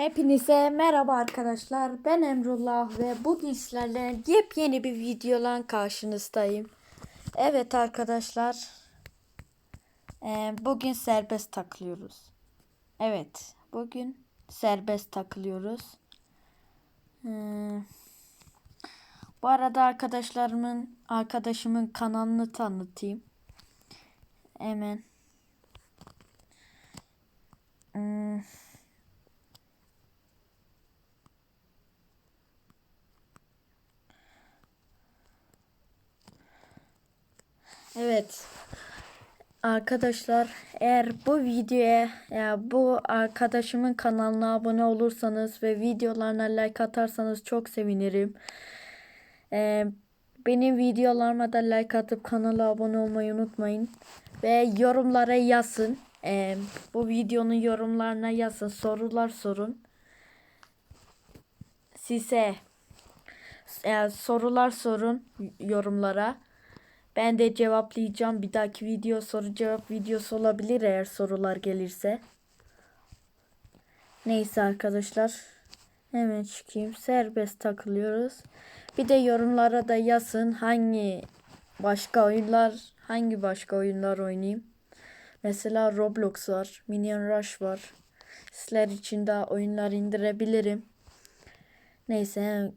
Hepinize merhaba arkadaşlar. Ben Emrullah ve bugün sizlerle yepyeni bir videolan karşınızdayım. Evet arkadaşlar. eee, bugün serbest takılıyoruz. Evet. Bugün serbest takılıyoruz. Eee, bu arada arkadaşlarımın arkadaşımın kanalını tanıtayım. Hemen. Hmm. Evet. Arkadaşlar eğer bu videoya ya bu arkadaşımın kanalına abone olursanız ve videolarına like atarsanız çok sevinirim. Ee, benim videolarıma da like atıp kanala abone olmayı unutmayın. Ve yorumlara yazın. Ee, bu videonun yorumlarına yazın. Sorular sorun. Size e, sorular sorun yorumlara. Ben de cevaplayacağım. Bir dahaki video soru cevap videosu olabilir eğer sorular gelirse. Neyse arkadaşlar. Hemen çıkayım. Serbest takılıyoruz. Bir de yorumlara da yazın hangi başka oyunlar hangi başka oyunlar oynayayım. Mesela Roblox var. Minion Rush var. Sizler için daha oyunlar indirebilirim. Neyse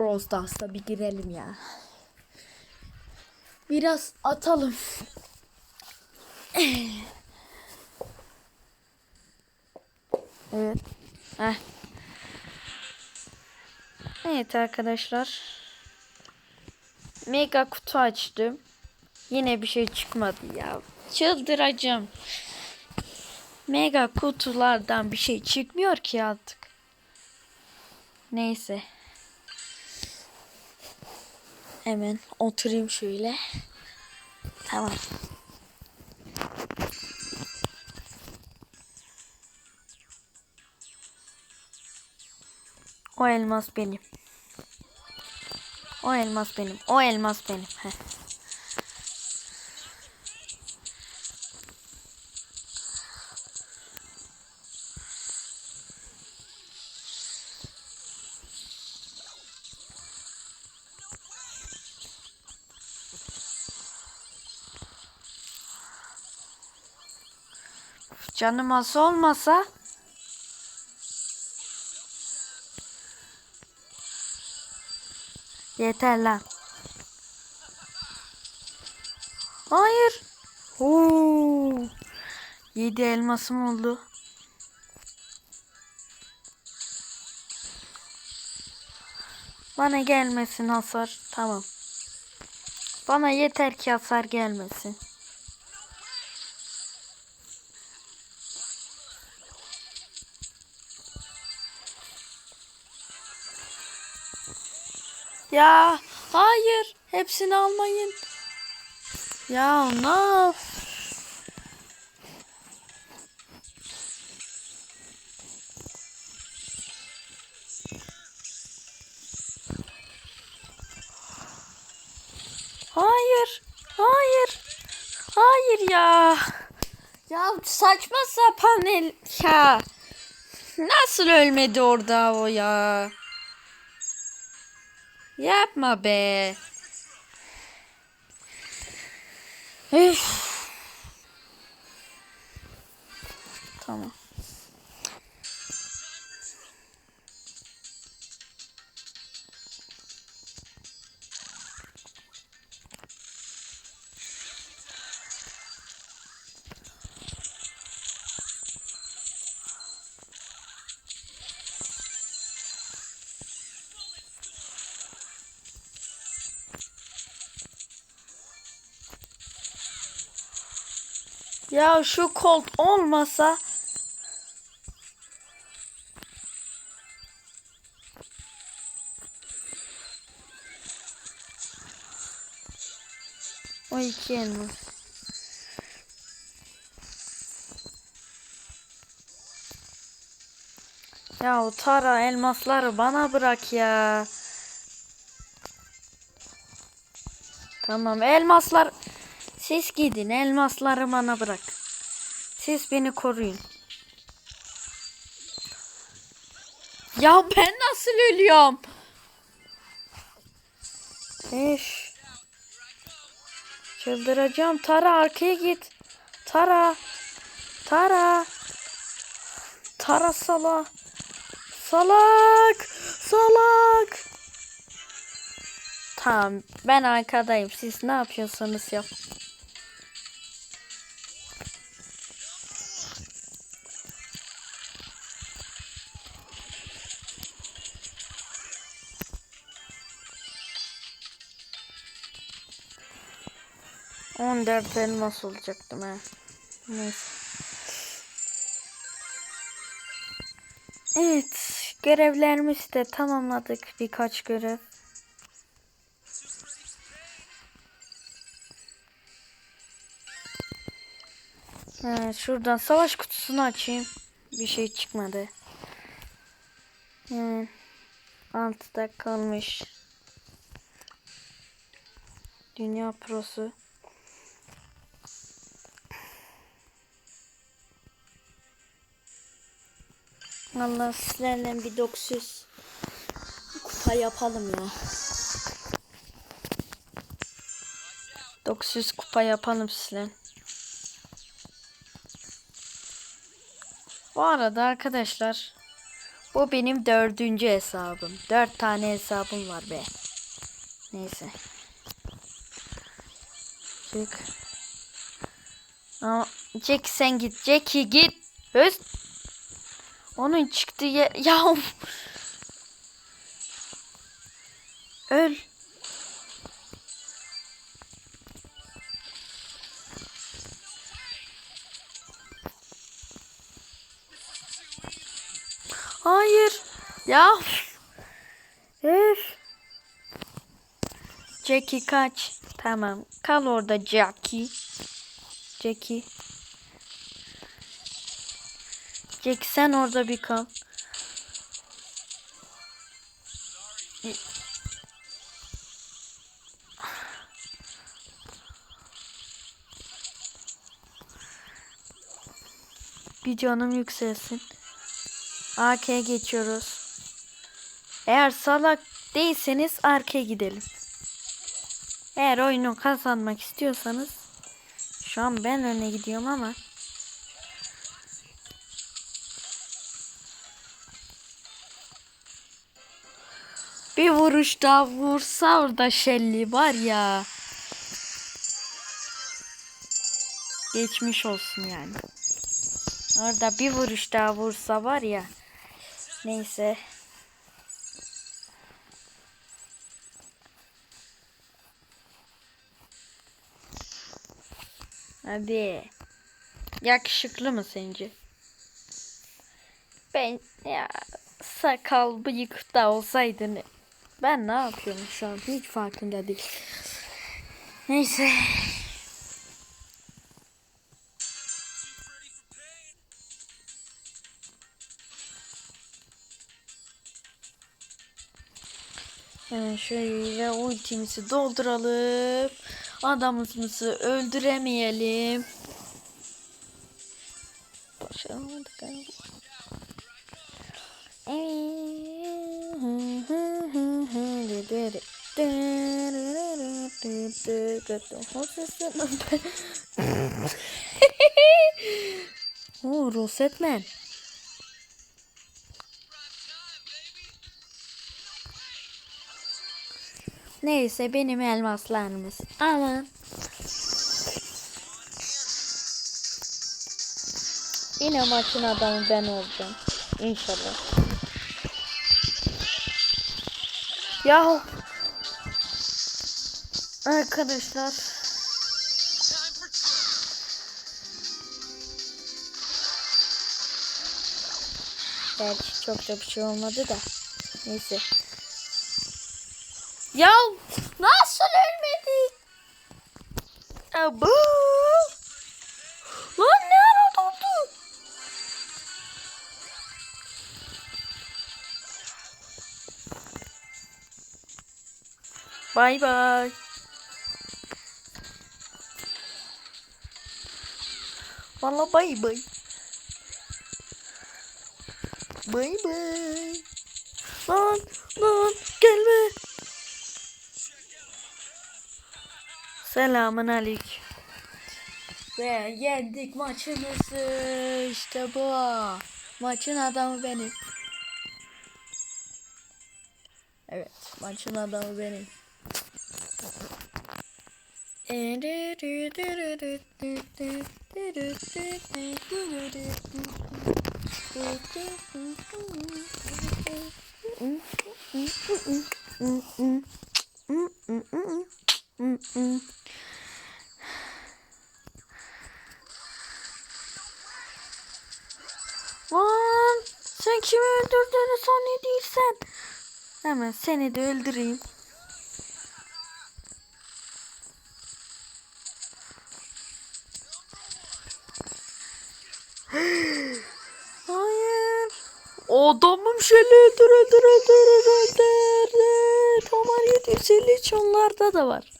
Brawl Stars'a bir girelim ya. Biraz atalım. Evet. Heh. Evet arkadaşlar. Mega kutu açtım. Yine bir şey çıkmadı ya. Çıldıracağım. Mega kutulardan bir şey çıkmıyor ki artık. Neyse. Hemen oturayım şöyle. Tamam. O elmas benim. O elmas benim. O elmas benim. Heh. Canım az olmasa Yeter lan. Hayır. Oo. Yedi elmasım oldu. Bana gelmesin hasar. Tamam. Bana yeter ki hasar gelmesin. Ya hayır. Hepsini almayın. Ya ne Hayır. Hayır. Hayır ya. Ya saçma sapan el ya. Nasıl ölmedi orada o ya? Yapma be. Üf. Tamam. Ya şu kolt olmasa O iki elmas. Ya o Tara elmasları bana bırak ya. Tamam elmaslar siz gidin elmasları bana bırak. Siz beni koruyun. Ya ben nasıl ölüyorum? Eş. Çıldıracağım. Tara arkaya git. Tara. Tara. Tara sala. Salak. Salak. Tamam ben arkadayım. Siz ne yapıyorsanız yap. Dört elmas olacaktım ha. Neyse. Evet. Görevlerimizi de tamamladık. Birkaç görev. Evet, şuradan savaş kutusunu açayım. Bir şey çıkmadı. Hemen altıda kalmış. Dünya prosu. Allah sizlerle bir 900 kupa yapalım ya. 900 kupa yapalım sizle. Bu arada arkadaşlar bu benim dördüncü hesabım. Dört tane hesabım var be. Neyse. Çık. Ama Jack sen git. Jackie git. Höst. Onun çıktığı yer... Ya. Öl. Hayır. Ya. Üf. Jackie kaç. Tamam. Kal orada Jackie. Jackie. Jack sen orada bir kal. Bir canım yükselsin. AK'ye geçiyoruz. Eğer salak değilseniz arkaya gidelim. Eğer oyunu kazanmak istiyorsanız şu an ben öne gidiyorum ama bir vuruş daha vursa orada Shelly var ya. Geçmiş olsun yani. Orada bir vuruş daha vursa var ya. Neyse. Hadi. Yakışıklı mı sence? Ben ya sakal bıyık da olsaydı ne? Ben ne yapıyorum şu an hiç farkında değil. Neyse. Hemen şöyle ultimizi dolduralım. Adamımızı öldüremeyelim. Başaramadık galiba. Oo, Rosetman. Neyse benim elmaslarımız. Alın. Yine maçın adamı ben olacağım. İnşallah. Ya arkadaşlar Gerçi çok da bir şey olmadı da. Neyse. Ya nasıl ölmedik? Abu. Bay bay. Valla bay bay. Bay bay. Lan lan gelme. Selamun aleyküm. Ve yendik maçımızı. İşte bu. Maçın adamı benim. Evet, maçın adamı benim. Lan sen kimi öldürdüğünü zannediyorsan hemen seni de öldüreyim. Şöyle öldür öldür öldür öldür öldür. Tomar 753 onlarda da var.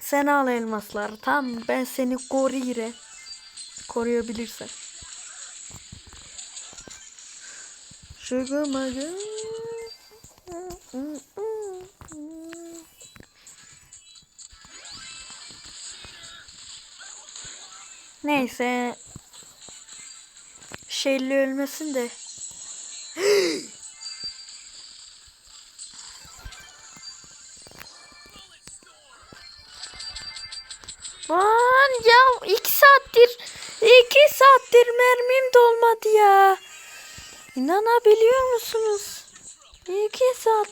Sen al elmasları. Tamam ben seni koruyayım. Koruyabilirsen. Mother. Neyse. Şeyli ölmesin de. Lan ya iki saattir iki saattir mermim dolmadı ya. İnanabiliyor musunuz? İki saat.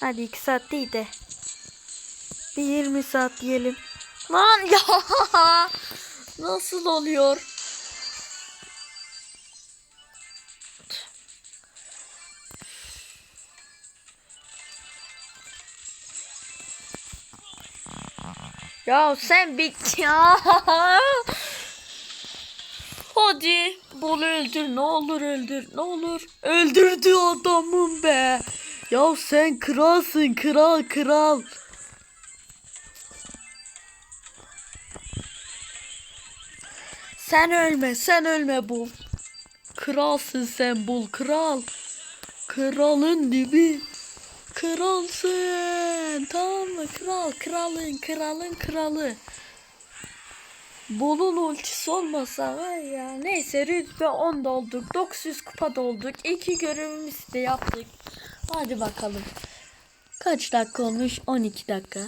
Hadi iki saat değil de. Bir 20 saat diyelim. Lan ya nasıl oluyor? Ya sen bit ya. Hadi bul öldür ne olur öldür ne olur. Öldürdü adamım be. Ya sen kralsın kral kral. Sen ölme sen ölme bul. Kralsın sen bul kral. Kralın dibi. Kralsın. Tamam mı? Kral, kralın, kralın kralı. Bolun ultisi olmasa var ya. Neyse rütbe 10 dolduk. 900 kupa dolduk. İki görevimizi de yaptık. Hadi bakalım. Kaç dakika olmuş? 12 dakika.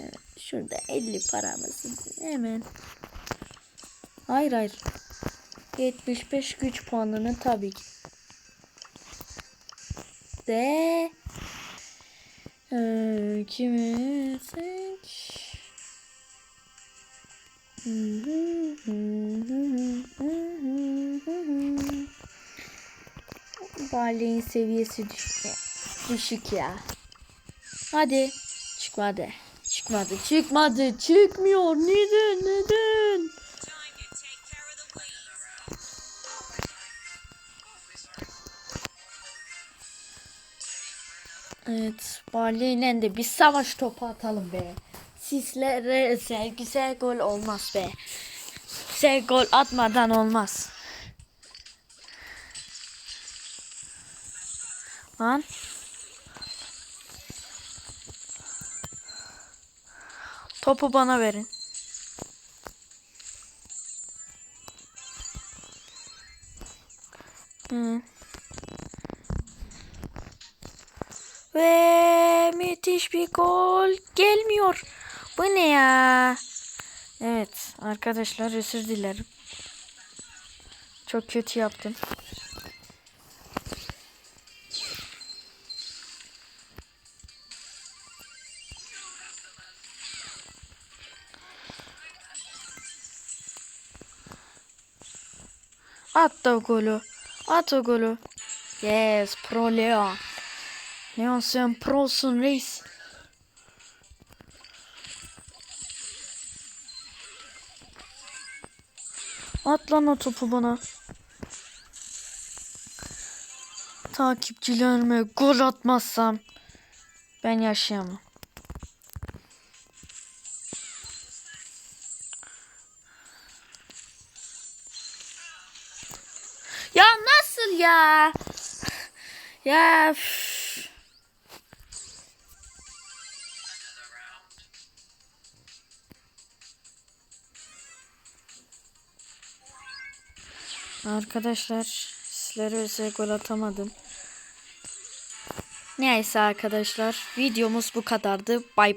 Evet, şurada 50 paramız. Hemen. Hayır hayır. 75 güç puanını tabii ki de ee, kimi seç? Barley'in seviyesi düşük. Düşük ya. Hadi. Çıkmadı. Çıkmadı. Çıkmadı. Çıkmıyor. Neden? Neden? Evet, Barley'le de bir savaş topu atalım be. Sizlere güzel gol olmaz be. Güzel gol atmadan olmaz. Lan. Topu bana verin. Hı. Ve müthiş bir gol gelmiyor. Bu ne ya? Evet arkadaşlar özür dilerim. Çok kötü yaptım. At da golü. At o golü. Yes, pro Leon. Leon sen prosun reis. At lan o topu bana. Takipçilerime gol atmazsam ben yaşayamam. Ya nasıl ya? Ya üf. Arkadaşlar sizlere özel gol atamadım. Neyse arkadaşlar videomuz bu kadardı. Bay